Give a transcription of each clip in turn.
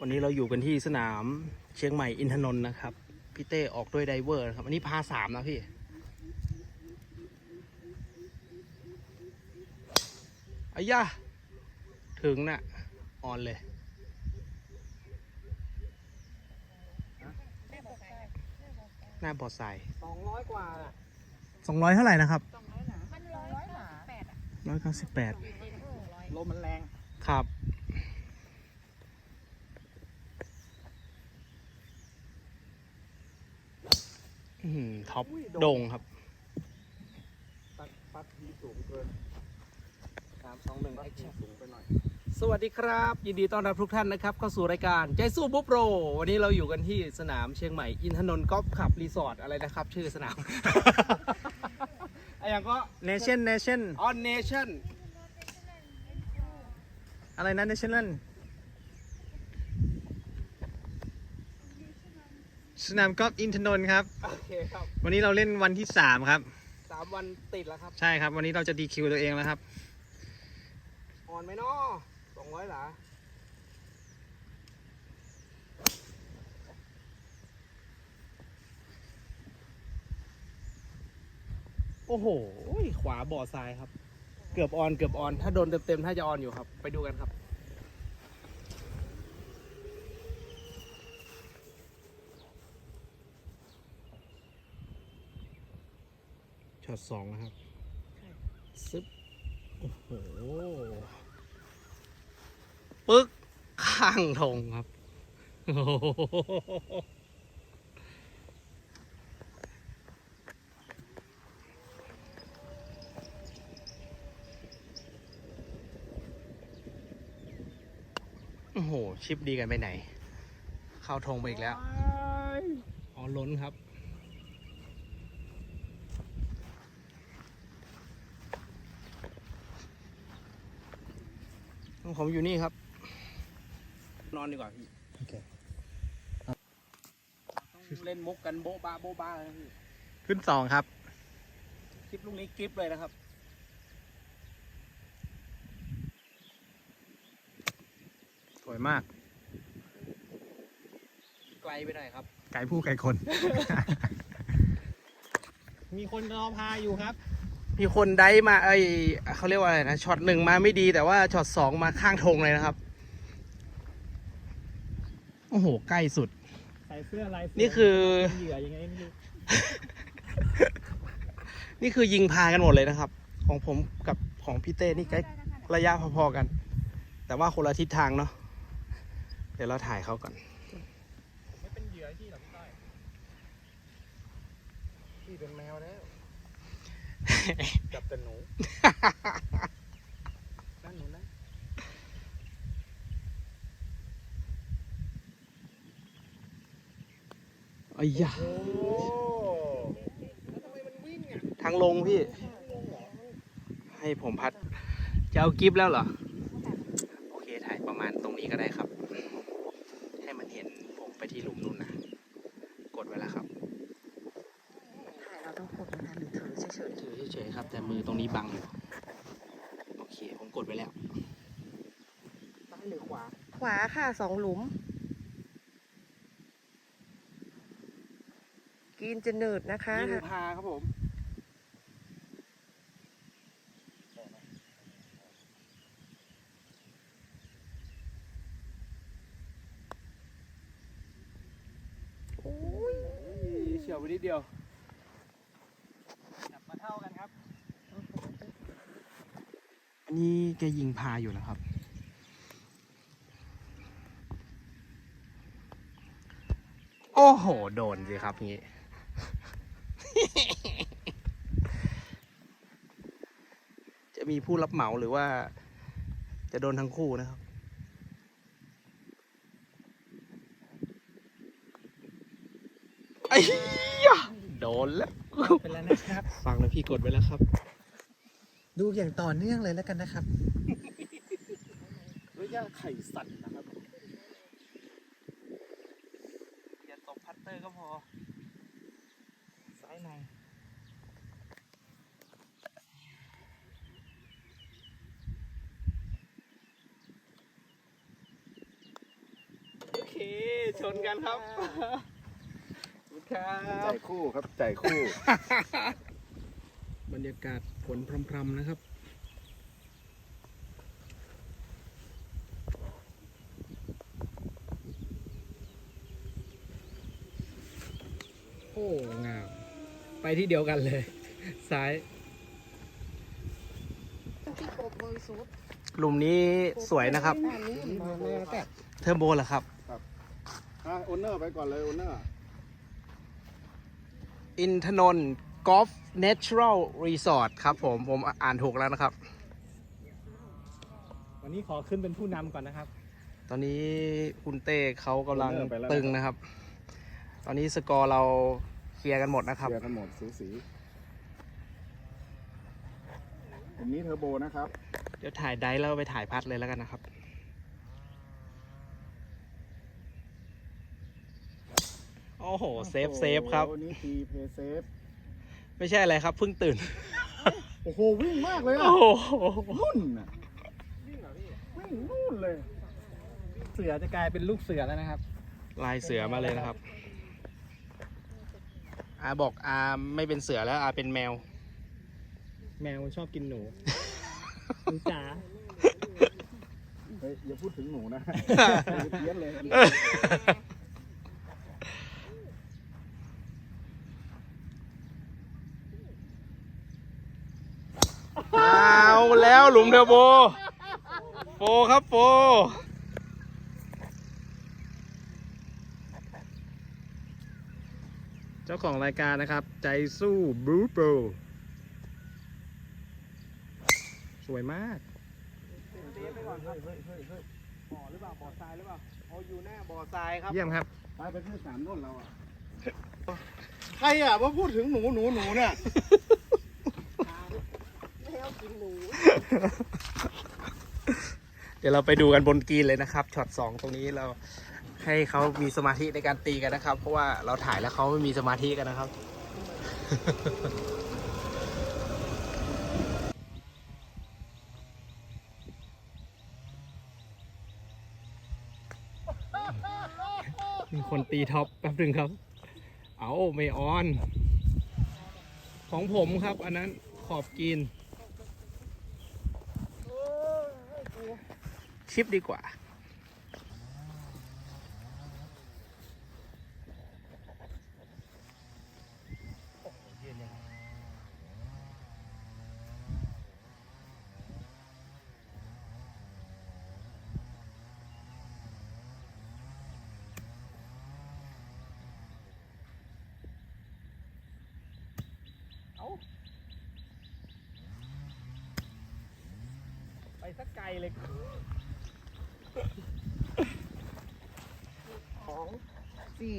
วันนี้เราอยู่กันที่สนามเชียงใหม่อินทนนท์นะครับ พี่เต้ออกด้วยไดเวอร์นะครับ อันนี้พาสามนะพี่อายะถึงน่ะ ออนเลย หน้าบอดทรายสองร้อยกว่าน่ะสองร้อยเท่าไหร่นะครับมันร้อยหาแปดอะร้อยเก้าสิบแปดลมมันแรง ครับ อื้อหือ ท็อปโด่งครับปัดปัดทีสูงเกินสามสองหนึ่งปัดแอคทีชั่นสูงไปหน่อย สวัสดีครับ ยินดีต้อนรับทุกท่านนะครับ เข้าสู่รายการใจสู้บุ๊บโรวันนี้เราอยู่กันที่สนามเชียงใหม่ อินทนนท์กอล์ฟคลับรีสอร์ทอะไรนะครับ ชื่อสนามไอ้อย่างก็ Nation Nation On Nation อะไรนะ National สนามกอล์ฟอินทนนท์ครับ โอเคครับวันนี้เราเล่นวันที่3ครับ สามวันติดแล้วครับ ใช่ครับ วันนี้เราจะดีคิวตัวเองแล้วครับออนไหมเนาะสองร้อยหลาโอ้โห ขวาบ่อทรายครับ เกือบออน เกือบออน ถ้าโดนเต็มๆ ถ้าจะออนอยู่ครับ ไปดูกันครับ ช็อตสองนะครับซึบโอ้โหปึ๊กข้างธงครับโอ้โหโอ้โห ชิปดีกันไปไหน เข้าธงไปอีกแล้ว อ๋อล้นครับ ของ ผมอยู่นี่ครับ นอนดีกว่าพี่โอเคต้องเล่นมุกกันโบ๊ะบ้าโบ๊ะบ้าเลยพี่ขึ้น2ครับ คลิปลูกนี้กริปเลยนะครับ สวยมาก ไกลไปหน่อยครับ ไก่ผู้ไก่คน มีคนรอพาอยู่ครับ มีคนได้มาเอ้ยเขาเรียกว่าอะไรนะช็อตหนึ่งมาไม่ดีแต่ว่าช็อตสองมาข้างธงเลยนะครับ โอ้โห ใกล้สุด ใส่เสื้อลายนี่คือ เหยื่อยังไงไม่รู้นี่คือยิงพากันหมดเลยนะครับ ของผมกับของพี่เต้นี่ใกล้ระยะพอๆกัน แต่ว่าคนละทิศทางเนาะเดี๋ยวเราถ่ายเขาก่อนไม่เป็นเหยื่อที่หรอพี่ต้อยพี่เป็นแมวแล้ว จับแต่หนูนั่นหนูนะไอ้ยะโอ้ทางลงพี่ให้ผมพัด จะเอากิฟต์แล้วเหรอ โอเค ถ่ายประมาณตรงนี้ก็ได้ครับ ให้มันเห็นผมไปที่หลุมนู่นนะ กดไว้แล้วครับ ถ่ายเราต้องกดนะคะหรือถือเฉย ถือเฉยๆครับ แต่ มือตรงนี้บังอยู่โอเค ผมกดไว้แล้วซ้ายหรือขวาๆขวาค่ะสองหลุม กินจะหนืดนะคะยิงพาครับผมโอ้ยเฉียวไปนิดเดียว จับมาเท่ากันครับ อันนี้แกยิงพาอยู่นะครับ โอ้โห โดนสิครับงี้ จะมีผู้รับเหมาหรือว่า จะโดนทั้งคู่นะครับไอ้ยะโดนแล้วเป็นแล้วนะครับ ฟังนะพี่กดไว้แล้วครับ ดูอย่างต่อเนื่องเลยแล้วกันนะครับระยะไข่สั่นนะครับอย่าตกพัตเตอร์ก็พอซ้ายในชนกันครับครัใจบคู่ครับใจคู่ บรรยากาศ ฝนพรำๆนะครับโอ้งาม ไปที่เดียวกันเลย ซ้ายที่กบเบอร์สุดหลุมนี้สวยนะครับอันนี้มาแม่แต่เทอร์โบเหรอครับอะโอนเนอร์ไปก่อนเลยโอนเนอร์ อินทนนท์กอล์ฟ เนเชอรัลรีสอร์ทครับผม ผมอ่านถูกแล้วนะครับ วันนี้ขอขึ้นเป็นผู้นำก่อนนะครับ ตอนนี้คุณเต้เขากำลังตึงนะครับ ตอนนี้สกอร์เราเคลียร์กันหมดนะครับเคลียร์กันหมดสูสีอันนี้เทอร์โบนะครับ เดี๋ยวถ่ายไดฟ์แล้วไปถ่ายพัดเลยแล้วกันนะครับ โอ้โห เซฟเซฟครับ โอ้โหนี่ทีเพย์เซฟ ไม่ใช่อะไรครับเพิ่งตื่น โอ้โหวิ่งมากเลยโอ้อะโหนุ่นอะวิ่งนู่นเลย เสือจะกลายเป็นลูกเสือแล้วนะครับลายเสือมาเลยนะครับ อาบอกอาไม่เป็นเสือแล้วอาเป็นแมว แมวมันชอบกินหนูหนูจ๋าเฮ้ยอย่าพูดถึงหนูนะเพี้ยนเลย เอา แล้วหลุมเทอร์โบ โฟครับโฟเจ้าของรายการนะครับ ใจสู้บลูโปรสวยมากบ่อหรือเปล่าบ่อทรายหรือเปล่าโอ้อยู่หน้าบ่อทรายครับเยี่ยมครับไปไปที่สามนุ่นเราอะใครอะว่าพูดถึงหนูหนูหนูเนี่ย เดี๋ยวเราไปดูกันบนกรีนเลยนะครับช็อตสองตรงนี้เราให้เขามีสมาธิในการตีกันนะครับ เพราะว่าเราถ่ายแล้วเขาไม่มีสมาธิกันนะครับ มีคนตีท็อปแป๊บหนึ่งครับ เอาไม่ออน ของผมครับ อันนั้นขอบกรี นชิปดีกว่า ไปสักไกลเลย สองสี่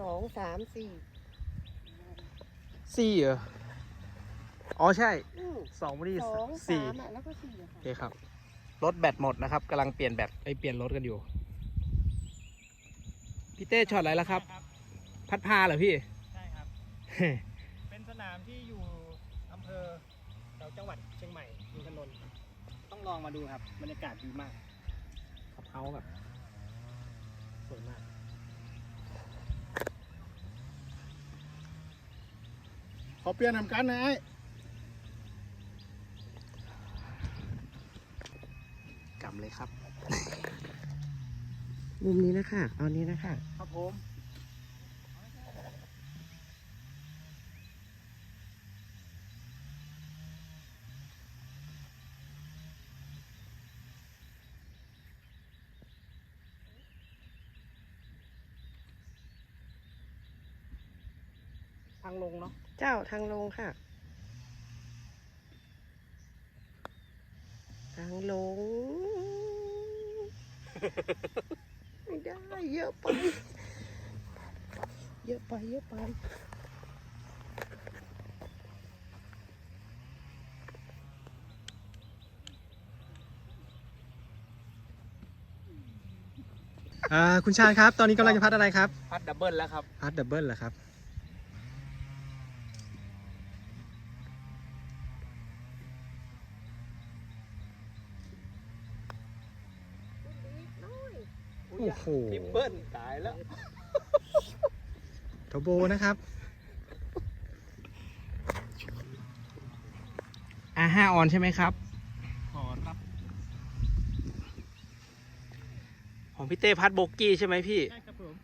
สองสามสี่สี่เหรอ อ๋อใช่อืมสองไม่ได้สองสี่สามอะแล้วก็สี่อะโอค่ะเคครับ รถแบตหมดนะครับกำลังเปลี่ยนแบตไอยเปลี่ยนรถกันอยู่ พี่เต้ช็อตอะไรแล้วครับ พัดพาเหรอพี่ ใช่ครับ เป็นสนามที่อยู่อำเภอแถวจังหวัดเชียงใหม่อินทนนท์ ต้องลองมาดูครับบรรยากาศดีมากขับเฮาส์แบบสวยมากขอเปลี่ยนทำการนะไอ้กำเลยครับ มุมนี้นะคะเอานี้นะคะ ครับผมางลงเนาะ เจ้าทางลงค่ะ ทางลง ไม่ได้ เยอะไป เยอะไป เยอะไป อ่าคุณชาญครับ ตอนนี้กำลังจะพัดอะไรครับ พัดดับเบิลแล้วครับ พัดดับเบิลเหรอครับ อุ้โอ้โหทิปเปิลตายแล้วทโบนะครับ อ่าห้าออนใช่ไหมครับขอครับของพี่เต้พัดโบกี้ใช่ไหมพี่ ใช่ครับผม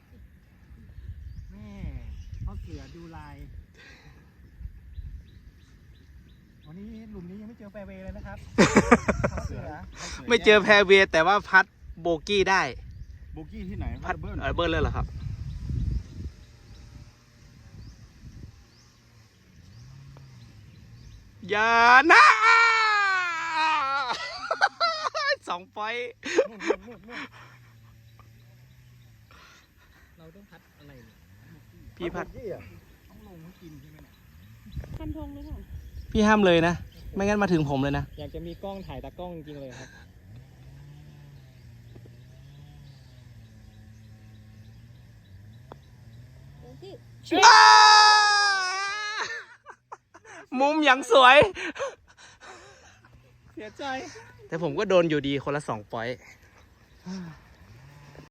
แม่เขาเสือดูลาย วันนี้หลุมนี้ยังไม่เจอแฟร์เวย์เลยนะครับเขาเสือ ไม่เจอแพรเวย์แต่ว่าพัดโบกี้ได้ โบกี้ที่ไหนพัดเบิร์นเออเบิร์นเลยเหรอครับ อย่านะสองปอยต์นู่นนู่นนู่นนู่นเราต้องพัดอะไรเนี่ยพี่พัดต้องลงให้กินใช่ไหมเนี่ยฟันธงเลยค่ะพี่ห้ามเลยนะ ไม่งั้นมาถึงผมเลยนะ อยากจะมีกล้องถ่ายตากล้องจริงๆเลยครับ อ้า มุมอย่างสวย เสียใจ แต่ผมก็โดนอยู่ดีคนละสองปอยต์